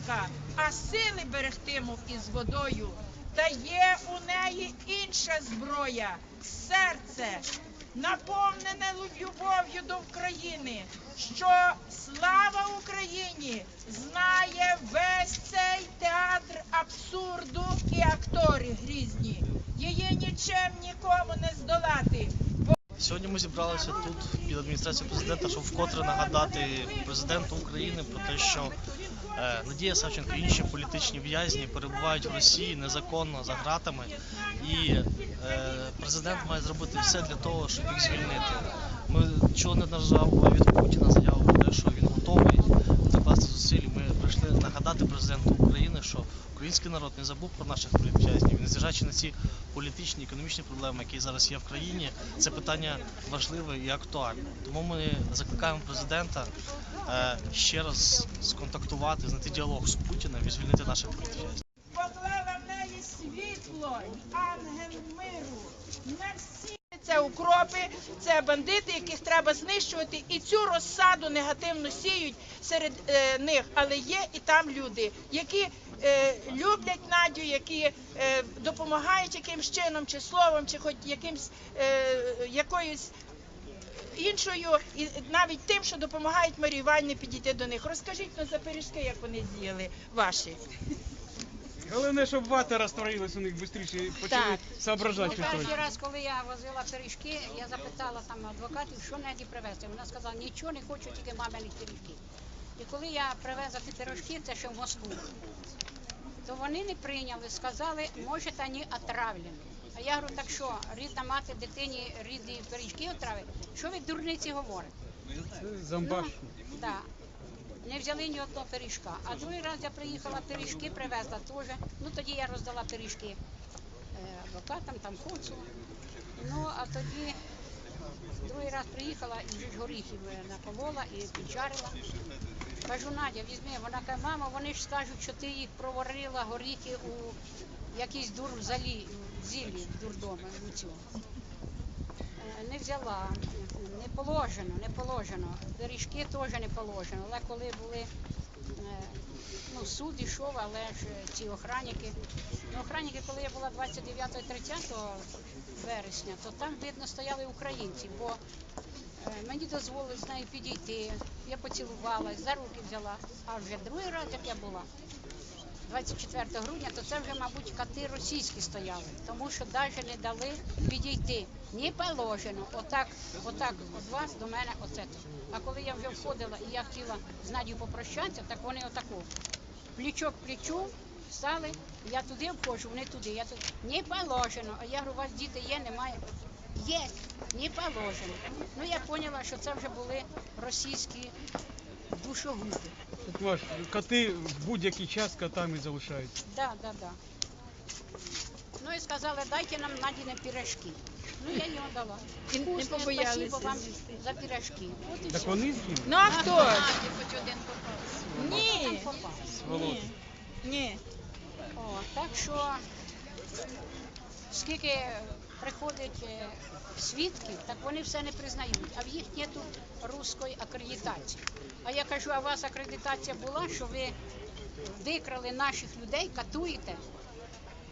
жінка, а сили берегтиму із водою. Та є у неї інша зброя серце, наповнене любов'ю до України, що слава Україні знає весь цей театр абсурду і актори грізні. Її нічим нікому не здолати. Сьогодні ми зібралися тут під адміністрацією президента, щоб вкотре нагадати президенту України про те, що е, Надія Савченко і інші політичні в'язні перебувають в Росії незаконно за гратами, і е, президент має зробити все для того, щоб їх звільнити. Ми чого не нажав від Путіна заяву про те, що він готовий прийшли нагадати президенту України, що український народ не забув про наших політв'язнів, незважаючи на ці політичні економічні проблеми, які зараз є в країні, це питання важливе і актуальне. Тому ми закликаємо президента е, ще раз сконтактувати, знайти діалог з Путіним і звільнити наших політв'язнів. поклала в неї світло, ангел миру. Не всі укропи, це бандити, яких треба знищувати, і цю розсаду негативно сіють серед е, них. Але є і там люди, які е, люблять Надю, які е, допомагають якимсь чином, чи словом, чи хоч якимсь е, якоюсь іншою, і навіть тим, що допомагають Марії Іванівні підійти до них. Розкажіть ну, за пиріжки, як вони з'їли ваші. Головне, щоб вата розтворилась у них швидше, почали Так. соображати Ну, щось. перший раз, коли я возила пиріжки, я запитала там адвокатів, що неді привезти. Вона сказала, нічого не хочу, тільки мамині пиріжки. І коли я привезла ті пиріжки, це ще в Москву, то вони не прийняли, сказали, може, вони отравлені. А я говорю, так що, рідна мати дитині рідні пиріжки отравить? Що ви дурниці говорите? Зомбаш. Да. Не взяли ні одного пиріжка. А другий раз я приїхала, пиріжки привезла теж. Ну тоді я роздала пиріжки е, адвокатам, там хоцу. Ну а тоді другий раз приїхала і вже горіхів е, наполола і піджарила. Кажу, Надя, візьми. Вона каже, мамо, вони ж скажуть, що ти їх проварила горіхи у якійсь дурзалі, зілі в дурдомі у цьому. Не взяла, не положено, не положено. Пиріжки теж не положено. Але коли були е, ну, суд ішов, але ж ці охранники. Ну, охранники, коли я була 29-30 вересня, то там, видно, стояли українці, бо е, мені дозволили з нею підійти. Я поцілувалась, за руки взяла. А вже другий раз, як я була, 24 грудня, то це вже, мабуть, кати російські стояли, тому що навіть не дали підійти. Не положено. Отак, отак від вас до мене оце. А коли я вже входила і я хотіла з Надію попрощатися, так вони отако. Плічо к плечу стали, я туди входжу, вони туди. Я тут не положено. А я говорю, у вас діти є, немає. Є, не положено. Ну я поняла, що це вже були російські душогуби. Тут ваш коти в будь-який час котами залишаються. Да, да, да. Ну і сказали, дайте нам Надіни пірашки. Ну я його дала. Не побоялися спасибо вам за пірашки. От і Так все. вони з'їли? Ну а хто ж? хоч один попав. Ні. Там попав. Володя. Ні. О, так що скільки приходить е, свідків, так вони все не признають, а в їх нету руської акредитації. А я кажу, а у вас акредитація була, що ви викрали наших людей, катуєте?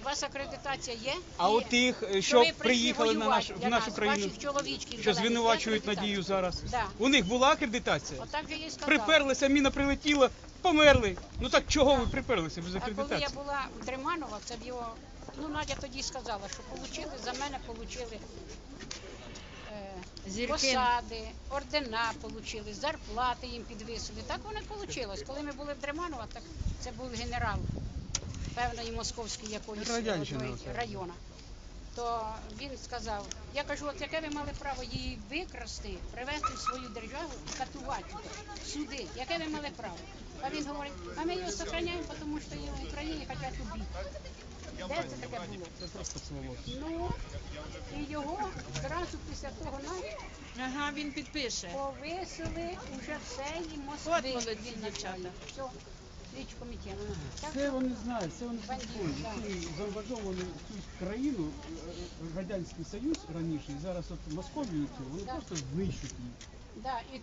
У вас акредитація є? А Є. от тих, е, Що ви приїхали на наш, в нашу країну, що звинувачують? Надію зараз. Да. У них була акредитація? Отак же їй сказали. Приперлися, міна прилетіла, померли. Ну так чого ви приперлися без А коли я була в Дреманова, це б його, ну Надя тоді сказала, що получили, за мене получили е, Зірки. посади, ордена получили, зарплати їм підвисили. Так воно вийшло. Коли ми були в Дреманова, так це був генерал певної московської якоїсь Радянщина одної оце. району. То він сказав, я кажу, от яке ви мали право її викрасти, привезти в свою державу і катувати сюди? Яке ви мали право? А він говорить, а ми її сохраняємо, тому що її в Україні хочуть убити. Де це таке було? Це просто сволота. Ну, і його одразу після того нас Ага, він підпише. повисили уже всієї Москви. От молодці дівчата. Все, слідч комітет. Так Це вони знають, це вони слідкують. Ці заангажовані цю країну, е, Радянський Союз раніше, і зараз от Московію цю, вони просто знищують її. Да, і